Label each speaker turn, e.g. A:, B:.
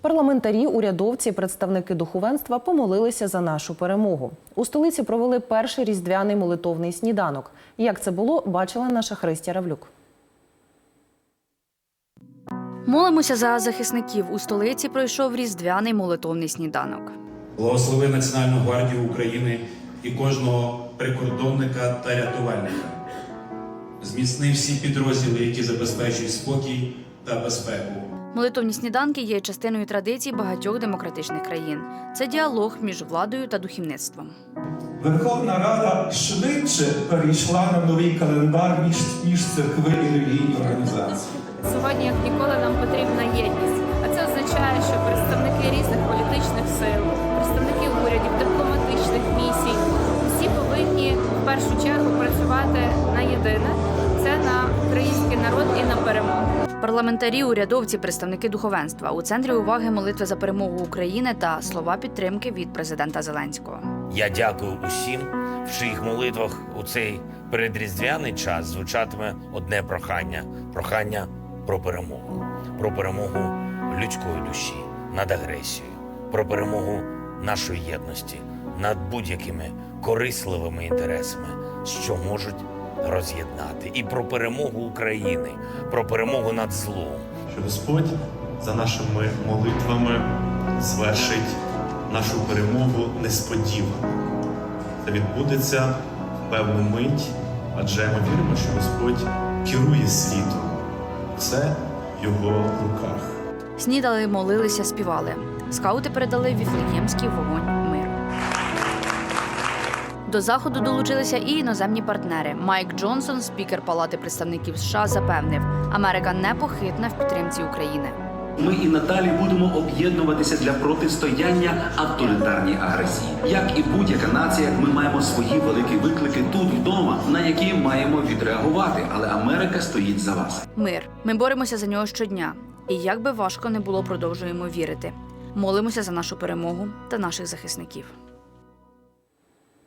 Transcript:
A: Парламентарі, урядовці, представники духовенства помолилися за нашу перемогу. У столиці провели перший різдвяний молитовний сніданок. Як це було, бачила наша Христя Равлюк.
B: Молимося за захисників. У столиці пройшов різдвяний молитовний сніданок.
C: Благослови Національну гвардію України і кожного прикордонника та рятувальника. Зміцни всі підрозділи, які забезпечують спокій та безпеку.
B: Молитовні сніданки є частиною традицій багатьох демократичних країн. Це діалог між владою та духовництвом.
D: Верховна Рада швидше перейшла на новий календар ніж, ніж церкви і релігійні організації.
E: Сьогодні, як ніколи, нам потрібна єдність. А це означає, що представники різних політичних сил, представники урядів, дипломатичних місій, всі повинні в першу чергу працювати на єдине це на український народ і на перемогу.
B: Парламентарі, урядовці, представники духовенства. У центрі уваги молитви за перемогу України та слова підтримки від президента Зеленського.
F: Я дякую усім, в чиїх молитвах у цей передріздвяний час звучатиме одне прохання прохання про перемогу, про перемогу людської душі над агресією, про перемогу нашої єдності над будь-якими корисливими інтересами, що можуть роз'єднати, і про перемогу України, про перемогу над злом.
G: що Господь за нашими молитвами звершить нашу перемогу несподівано. Це відбудеться в певну мить, адже ми віримо, що Господь керує світом. Це в його руках.
B: Снідали, молилися, співали. Скаути передали віфлеємський вогонь. До заходу долучилися і іноземні партнери. Майк Джонсон, спікер Палати представників США, запевнив, Америка непохитна в підтримці України.
H: Ми і надалі будемо об'єднуватися для протистояння авторитарній агресії. Як і будь-яка нація, ми маємо свої великі виклики тут вдома, на які маємо відреагувати. Але Америка стоїть за вас.
B: Мир. Ми боремося за нього щодня. І як би важко не було, продовжуємо вірити. Молимося за нашу перемогу та наших захисників.